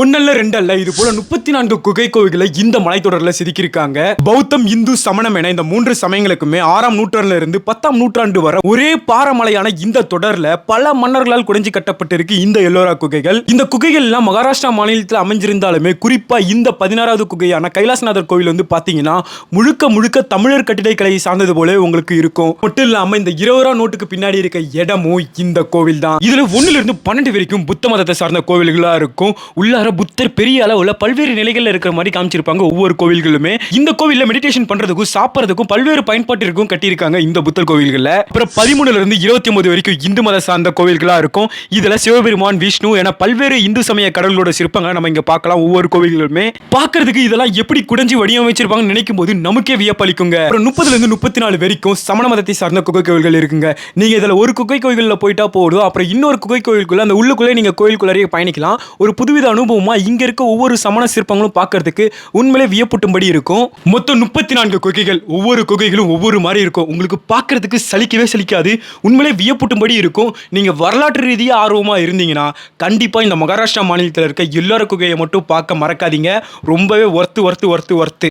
ஒன்னல்ல ரெண்டல்ல இது போல முப்பத்தி நான்கு குகை கோவில்களை இந்த மலைத்தொடர்ல செதுக்கியிருக்காங்க. பௌத்தம் இந்து சமணம் என இந்த மூன்று சமயங்களுக்குமே ஆறாம் நூற்றாண்டுல இருந்து பத்தாம் நூற்றாண்டு வரை ஒரே பாறமலையான இந்த தொடர்ல பல மன்னர்களால் குடைஞ்சு கட்டப்பட்டிருக்கு இந்த எல்லோரா குகைகள். இந்த குகைகள் எல்லாம் மகாராஷ்டிரா மாநிலத்தில் அமைஞ்சிருந்தாலுமே குறிப்பா இந்த பதினாறாவது குகையான கைலாசநாதர் கோவில் வந்து பாத்தீங்கன்னா முழுக்க முழுக்க தமிழர் கட்டிடக்கலையை சார்ந்தது போல உங்களுக்கு இருக்கும். மட்டும் இல்லாம இந்த இருபது ரூபா நோட்டுக்கு பின்னாடி இருக்க இடமும் இந்த கோவில் தான் இதுல ஒண்ணுல இருந்து பன்னெண்டு வரைக்கும் புத்த மதத்தை சார்ந்த கோவில்களா இருக்கும். உள்ள அவதார புத்தர் பெரிய அளவுல பல்வேறு நிலைகள்ல இருக்கிற மாதிரி காமிச்சிருப்பாங்க ஒவ்வொரு கோவில்களுமே. இந்த கோவில்ல மெடிடேஷன் பண்றதுக்கும் சாப்பிட்றதுக்கும் பல்வேறு பயன்பாட்டிற்கும் கட்டியிருக்காங்க இந்த புத்தர் கோவில்கள்ல. அப்புறம் பதிமூணுல இருந்து இருபத்தி ஒன்பது வரைக்கும் இந்து மத சார்ந்த கோவில்களா இருக்கும். இதுல சிவபெருமான் விஷ்ணு என பல்வேறு இந்து சமய கடவுளோட சிற்பங்களை நம்ம இங்க பார்க்கலாம் ஒவ்வொரு கோவில்களுமே. பார்க்கறதுக்கு இதெல்லாம் எப்படி குடைஞ்சு வடிவமைச்சிருப்பாங்கன்னு நினைக்கும் போது நமக்கே வியப்பளிக்குங்க. அப்புறம் முப்பதுல இருந்து முப்பத்தி நாலு வரைக்கும் சமண மதத்தை சார்ந்த குகை கோவில்கள் இருக்குங்க. நீங்க இதுல ஒரு குகை கோவில்ல போயிட்டா போதும். அப்புறம் இன்னொரு குகை கோவிலுக்குள்ள அந்த உள்ளுக்குள்ளே நீங்க கோயிலுக்குள்ளே பயணிக்கலாம். ஒரு புதுவித அனுபவம் இங்க இருக்க ஒவ்வொரு சமண சிற்பங்களும் பார்க்கறதுக்கு உண்மையிலே வியப்பூட்டும்படி இருக்கும். மொத்தம் முப்பத்தி நான்கு குகைகள். ஒவ்வொரு குகைகளும் ஒவ்வொரு மாதிரி இருக்கும். உங்களுக்கு பார்க்கறதுக்கு சலிக்கவே சலிக்காது. உண்மையிலே வியப்பூட்டும்படி இருக்கும். நீங்க வரலாற்று ரீதியாக ஆர்வமா இருந்தீங்கன்னா கண்டிப்பா இந்த மகாராஷ்டிரா மாநிலத்தில் இருக்க எல்லோரும் குகையை மட்டும் பார்க்க மறக்காதீங்க. ரொம்பவே ஒர்த்து ஒர்த்து ஒர்த்து ஒர்த்து